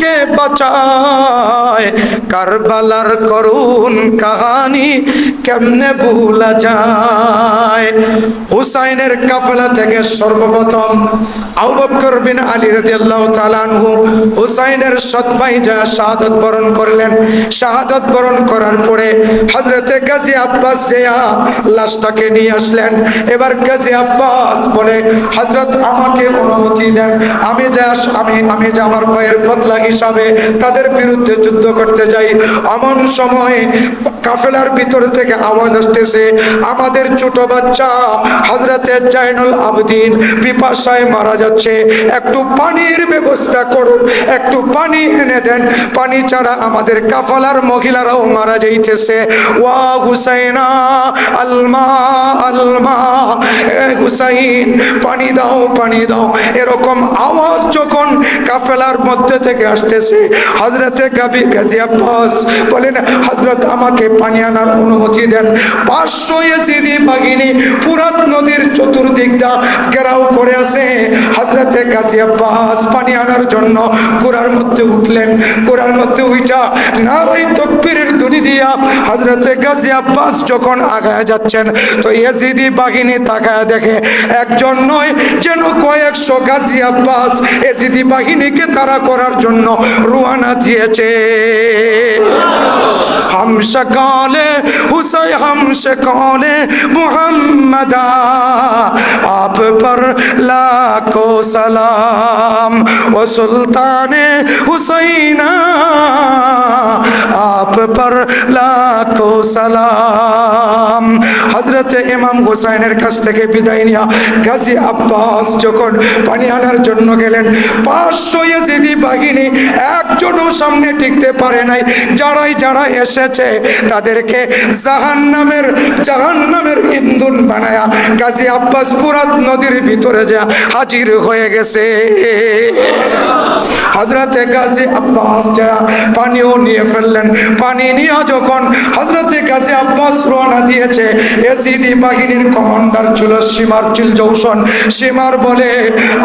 কে বাঁচায়। কারবালার করুন কাহানি কেমনে ভুলা যায়? হুসাইনের কাফেলা থেকে সর্বপ্রথম আবু বকর বিন আলী রাদিয়াল্লাহু তাআলা আনহু হুসাইনের সৎ ভাই যা শাহাদত বরণ করলেন। শাহাদত বরণ করার পরে হযরতে গাজী আব্বাস জিয়া লাশটাকে নিয়ে আসলেন। এবার গাজী আব্বাস বলে, হযরত, আমাকে অনুমতি দেন। আমি যা, আমি আমি যে আমার ভাইয়ের বদলা হিসাবে তাদের বিরুদ্ধে যুদ্ধ করতে যাই। এমন সময় কাফেলার ভিতর থেকে আওয়াজ আসতেছে, আমাদের ছোট বাচ্চা হজরতে জাইনুল আবদিন পিপাসায় মারা যাচ্ছে। একটু পানির ব্যবস্থা করুন, একটু পানি এনে দেন। পানি ছাড়া আমাদের কাফালার মহিলারাও মারা যাইতেছে। ওয়া হুসাইনা, আলমা আলমা, এ হুসাইন, পানি দাও পানি দাও। এরকম আওয়াজ যখন কাফেলার মধ্যে থেকে আসতেছে হজরতে গাবি গাজী আব্বাস বলেন হজরত আমাকে পানি আনার অনুমতি দেন। পাঁচশো এসিদি বাগিনী পুরাত নদীর চতুর্দিকটা ঘেরাও করে আছে হজরতে গাজী আব্বাস পানি আনার জন্য গোড়ার মধ্যে উঠলেন। গোড়ার মধ্যে উইটা না ওই তকবীরের ধ্বনি দিয়া হজরতে গাজী আব্বাস যখন আগায় যাচ্ছেন, তো এজিদি বাহিনী তাকায় দেখে, একজন নয়, যেন কয়েকশো গাজী আব্বাস এজিদি বাহিনীকে তারা করার জন্য রুয়ানা দিয়েছে। সকালে হুসাই হম সকালে মোহাম্মদা, আপ পর লাখো সালাম। ও সুলতানে হুসাইনা, আপ পর লাখো সালাম। হযরত ইমাম হুসাইনের কাছ থেকে বিদায় নিয়া গাজী আব্বাস যখন পানি আনার জন্য গেলেন 500 ইয়াজিদি বাহিনী একজনও সামনে টিকতে পারে নাই। যারাই যারা এসেছে, তাদেরকে জাহান নামের জাহান নামের ইন্ধন বানায়া গাজী আব্বাস পুরাত নদীর ভিতরে যা হাজির হয়ে গেছে। হজরতে গাজী আব্বাস যা পানিও নিয়ে ফেললেন। পানি নিয়ে যখন হজরতে গাজী আব্বাস রওনা দিয়েছে, এসিদি বাহিনীর কমান্ডার ছিল সীমার চিল জৌসন সীমার বলে,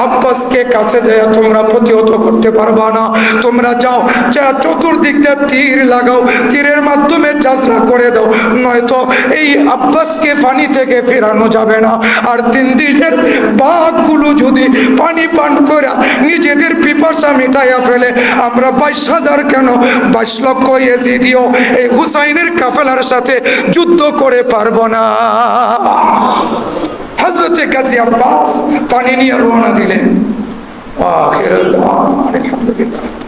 আব্বাসকে কাছে যায় তোমরা প্রতিহত করতে পারবা না। তোমরা যাও, যা চতুর্দিকটা তীর লাগাও, তীরের মাধ্যমে চাষরা করে দাও। নয়তো এই আব্বাসকে পানি থেকে ফেরানো যাবে না। আর তিন দিনের বাঘগুলো যদি পানি পান করে নিজেদের পিপাসা মিটাইয়া ফেলে, আমরা বাইশ হাজার কেন বাইশ লক্ষ এজিদিও এই হুসাইনের কাফেলার সাথে যুদ্ধ করে পারব না? হজরতে কাজী আব্বাস পানি নিয়ে রওনা দিলেন। আলহামদুলিল্লাহ।